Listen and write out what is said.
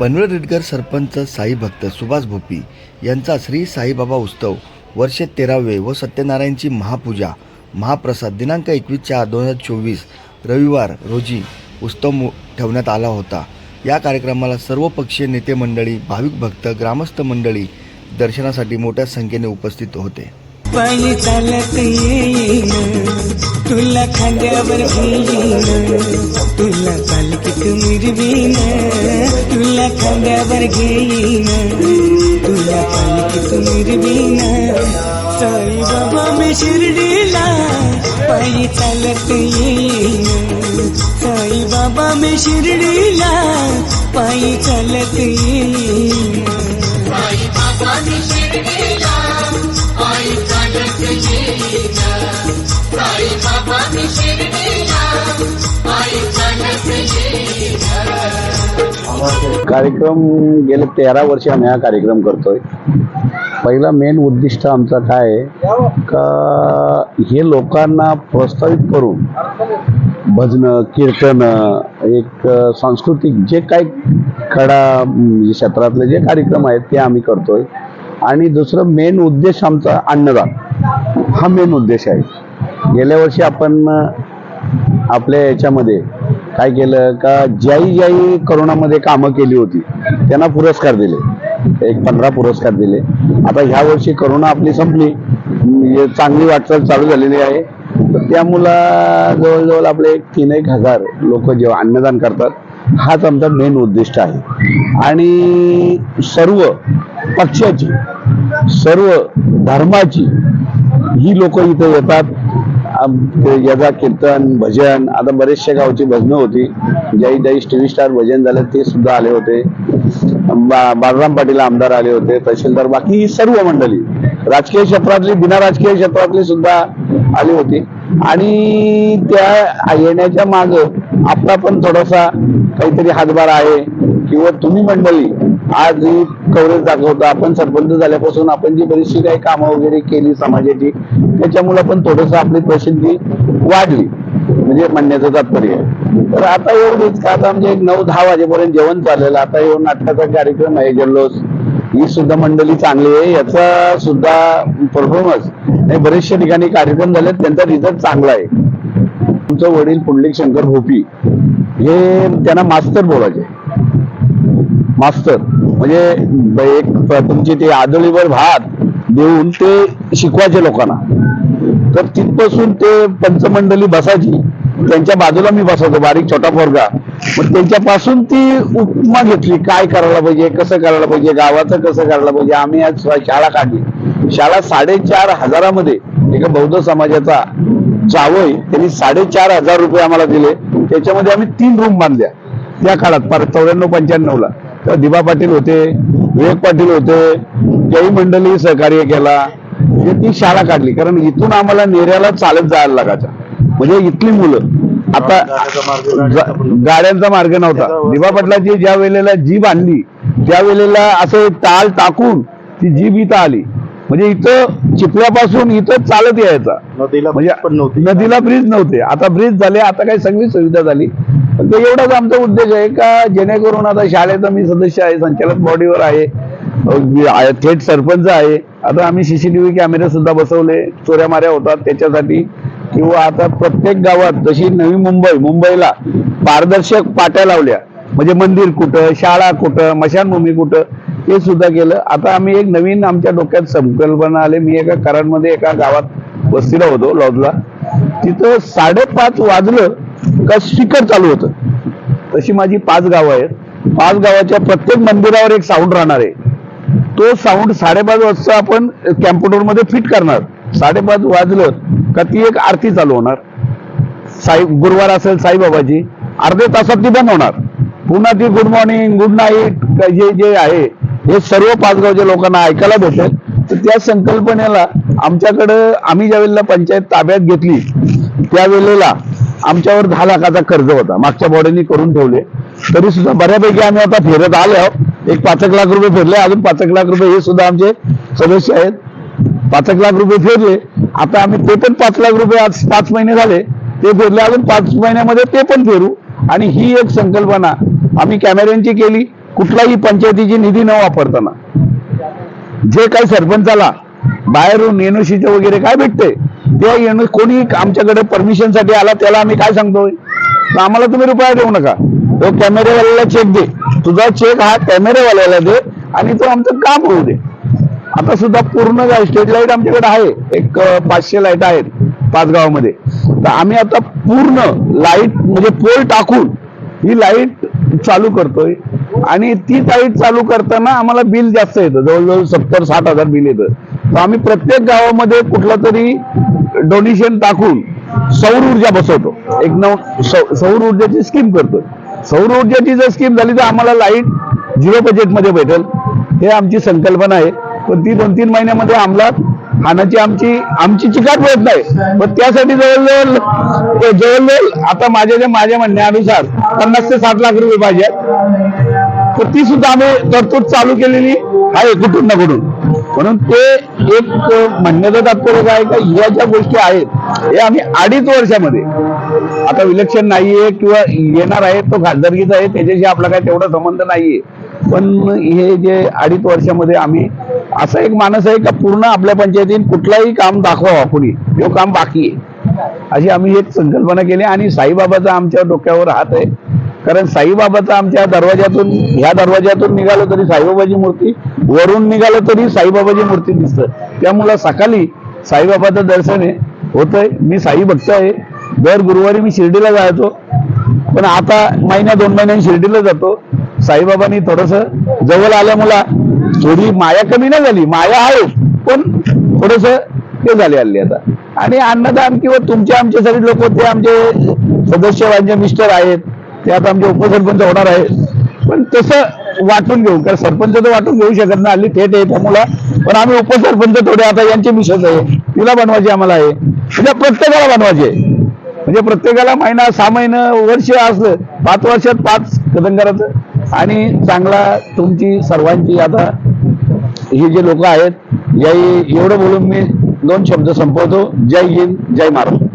पनवेल रेडकर सरपंच साई भक्त सुभाष भोपी यांचा श्री साईबाबा उत्सव वर्ष तेरावे व सत्यनारायणची महापूजा महाप्रसाद दिनांक एकवीस चार दोन हजार चोवीस रविवार रोजी उत्सव मो ठेवण्यात आला होता. या कार्यक्रमाला सर्व पक्षीय नेते मंडळी भाविक भक्त ग्रामस्थ मंडळी दर्शनासाठी मोठ्या संख्येने उपस्थित होते. पायी चालत येईन तुला खांद्यावर घेईन तुला तुला खांद्यावर घेईन तुला पालखीत मिरवीन साई बाबा मी शिर्डीला पायी चालत येईन साई बाबा मी शिर्डीला पायी चालत येईन कार्यक्रम गेले तेरा वर्ष आम्ही हा कार्यक्रम करतोय. पहिला मेन उद्दिष्ट आमचा काय आहे? का हे लोकांना प्रोत्साहित करून भजनं कीर्तनं एक सांस्कृतिक जे काही कडा म्हणजे क्षेत्रातले जे कार्यक्रम आहेत ते आम्ही करतोय. आणि दुसरं मेन उद्देश आमचा अन्नदान. हा मेन उद्देश आहे. गेल्या वर्षी आपण आपल्या याच्यामध्ये काय केलं का ज्याही ज्याही करोनामध्ये कामं केली होती त्यांना पुरस्कार दिले. एक पंधरा पुरस्कार दिले. आता ह्या वर्षी करोना आपली संपली. म्हणजे चांगली वाटचाल चालू झालेली आहे. तर त्यामुळं जवळजवळ आपले एक तीन एक हजार लोक जेव्हा अन्नदान करतात हाच आमचा मेन उद्दिष्ट आहे. आणि सर्व पक्षाची सर्व धर्माची ही लोक इथे येतात. ते यदा कीर्तन भजन आता बरेचशा गावची भजनं होती. ज्याही ज्याही टीव्ही स्टार भजन झालं ते सुद्धा आले होते. बा- बालराम पाटील आमदार आले होते तहसीलदार बाकी ही सर्व मंडळी. राजकीय क्षेत्रातली बिना राजकीय क्षेत्रातली सुद्धा आली होती. आणि त्या येण्याच्या माग आपला पण थोडासा काहीतरी हातभार आहे. किंवा तुम्ही मंडळी आज ही कव्हरेज दाखवतो आपण सरपंच झाल्यापासून आपण जी बरीचशी काही कामं वगैरे केली समाजाची त्याच्यामुळे पण थोडस आपली प्रसिद्धी वाढली. म्हणजे म्हणण्याचं तात्पर्य आहे. तर आता एवढीच का आता म्हणजे एक नऊ दहा वाजेपर्यंत जेवण चाललेलं आता येऊन नाटकाचा कार्यक्रम आहे जल्लोष. ही सुद्धा मंडळी चांगली आहे याचा सुद्धा परफॉर्मन्स बरेचशा ठिकाणी कार्यक्रम झाले त्यांचा रिझल्ट चांगला आहे. तुमचं वडील पुंडलिक शंकर भोपी हे त्यांना मास्तर बोलायचे. मास्तर म्हणजे एक तुमची ते आदळीवर भात देऊन ते शिकवायचे लोकांना. तर तिथपासून ते पंचमंडली बसायची. त्यांच्या बाजूला मी बसायचो बारीक छोटा पोरगा. मग त्यांच्यापासून ती उपमा घेतली काय करायला पाहिजे कसं करायला पाहिजे गावाचं कसं करायला पाहिजे. आम्ही आज शाळा काढली. शाळा साडेचार हजारामध्ये एका बौद्ध समाजाचा जावय त्यांनी साडेचार हजार रुपये आम्हाला दिले. त्याच्यामध्ये आम्ही तीन रूम बांधल्या. त्या काळात चौऱ्याण्णव पंच्याण्णव ला दिबा पाटील होते विवेक पाटील होते जयी मंडळी सहकार्य केला. म्हणजे ती शाळा काढली. कारण इथून आम्हाला नेऱ्याला चालत जायला लागायचं. म्हणजे इथली मुलं. आता गाड्यांचा मार्ग नव्हता. दिबा पाटलाची ज्या वेळेला जीभ आणली त्या वेळेला असं टाळ टाकून ती जीभ इथं आली. म्हणजे इथं चिपल्यापासून इथं चालत यायचा. नदीला म्हणजे नदीला ब्रिज नव्हते. आता ब्रिज झाले आता काही सगळी सुविधा झाली. पण तो एवढाच आमचा उद्देश आहे का जेणेकरून आता शाळेचा मी सदस्य आहे संचालक बॉडीवर आहे, थेट सरपंच आहे. आता आम्ही सीसीटीव्ही कॅमेरे सुद्धा बसवले चोऱ्या माऱ्या होतात त्याच्यासाठी. किंवा आता प्रत्येक गावात जशी नवी मुंबई मुंबईला पारदर्शक पाट्या लावल्या म्हणजे मंदिर कुठं शाळा कुठं मशानभूमी कुठं हे सुद्धा केलं. आता आम्ही एक नवीन आमच्या डोक्यात संकल्पना आले. मी एका कराडमध्ये एका गावात वस्तीला होतो लॉजला. तिथं साडेपाच वाजलं का स्पीकर चालू होतं. तशी माझी पाच गावं आहेत. पाच गावाच्या प्रत्येक मंदिरावर एक साऊंड राहणार आहे. तो साऊंड साडेपाच वाजता आपण कॅम्प्युटरमध्ये फिट करणार. साडेपाच वाजलं का ती एक आरती चालू होणार. साई गुरुवार असेल साईबाबाची अर्धे तासात ती बंद होणार. पुन्हा ती गुड मॉर्निंग गुड नाईट जे जे आहे हे सर्व पाचगावच्या लोकांना ऐकायला भेटेल. तर त्या संकल्पनेला आमच्याकडं आम्ही ज्या वेळेला पंचायत ताब्यात घेतली त्यावेळेला आमच्यावर दहा लाखाचा कर्ज होता. मागच्या बॉडीने करून ठेवले. तरी सुद्धा बऱ्यापैकी आम्ही आता फिरत आलो आहोत. एक पाच एक लाख रुपये फिरले अजून पाच एक लाख रुपये हे सुद्धा आमचे सदस्य आहेत. पाच एक लाख रुपये फिरले. आता आम्ही ते पण पाच लाख रुपये आज पाच महिने झाले. ते फिरले अजून पाच महिन्यामध्ये ते पण फिरू. आणि ही एक संकल्पना आम्ही कॅमेऱ्यांची केली कुठलाही पंचायतीची निधी न वापरताना. जे काही सरपंचाला बाहेरून एनओसीचं वगैरे काय भेटते ते एन कोणी आमच्याकडे परमिशनसाठी आला त्याला आम्ही काय सांगतोय? तर आम्हाला तुम्ही रुपया देऊ नका. तो कॅमेरेवाल्याला चेक दे. तुझा चेक हा कॅमेरेवाल्याला दे आणि तो आमचं काम होऊ दे. आता सुद्धा पूर्ण स्ट्रीट लाइट आमच्याकडे आहे. एक पाचशे लाइट आहेत पाच गावामध्ये तर आम्ही आता पूर्ण लाइट म्हणजे पोल टाकून ही लाइट चालू करतोय. आणि ती ताईट चालू करताना आम्हाला बिल जास्त येतं. जवळजवळ सत्तर साठ हजार बिल येतं. तर आम्ही प्रत्येक गावामध्ये कुठला तरी डोनेशन टाकून सौर ऊर्जा बसवतो. एक नऊ सौर ऊर्जाची स्कीम करतोय. सौर ऊर्जाची जर स्कीम झाली तर आम्हाला लाइट झिरो बजेटमध्ये भेटेल. हे आमची संकल्पना आहे. पण ती दोन तीन महिन्यामध्ये अंमलात खाण्याची आमची आमची चिकाट होत नाही. पण त्यासाठी जवळजवळ जवळजवळ आता माझ्या जे माझ्या म्हणण्यानुसार पन्नास ते साठ लाख रुपये पाहिजे तर ती सुद्धा आम्ही तरतूद चालू केलेली आहे कुठून ना कुठून. म्हणून ते एक म्हणण्याचं तात्पर्य काय का या ज्या गोष्टी आहेत हे आम्ही अडीच वर्षामध्ये आता इलेक्शन नाहीये किंवा येणार आहे तो खासदारकीचा आहे त्याच्याशी आपला काय तेवढा संबंध नाहीये. पण हे जे अडीच वर्षामध्ये आम्ही असा एक माणस आहे का पूर्ण आपल्या पंचायतीत कुठलाही काम दाखवा कुणी. हे काम बाकी आहे. अशी आम्ही एक संकल्पना केली आणि साईबाबाचा आमच्या डोक्यावर हात आहे. कारण साईबाबाचा आमच्या दरवाज्यातून ह्या दरवाज्यातून निघालो तरी साईबाबाची मूर्ती वरून निघालो तरी साईबाबाची मूर्ती दिसतं. त्यामुळं सकाळी साईबाबाचं दर्शन आहे होतंय. मी साई भक्त आहे. दर गुरुवारी मी शिर्डीला जायचो. पण आता महिन्या दोन महिन्यांनी शिर्डीला जातो. साईबाबांनी थोडस जवळ आल्यामुळं थोडी माया कमी नाही झाली माया आहे पण थोडस ते झाले हल्ली आता. आणि अन्नदान किंवा तुमचे आमचे सगळे लोक ते आमचे सदस्य माझे मिस्टर आहेत ते आता आमचे उपसरपंच होणार आहेत. पण तसं वाटून घेऊ कारण सरपंच तर वाटून घेऊ शकत नाही हल्ली थेट आहे त्यामुळं पण आम्ही उपसरपंच थोडे आता यांचे मिसेस आहे तिला बनवायची आम्हाला आहे म्हणजे प्रत्येकाला बनवायचे. म्हणजे प्रत्येकाला महिना सहा महिना वर्ष असलं पाच वर्षात पाच कदंगराचं. आणि चांगला तुमची सर्वांची आता हे जे लोक आहेत या एवढं बोलून मी दोन शब्द संपवतो. जय हिंद जय महाराष्ट्र.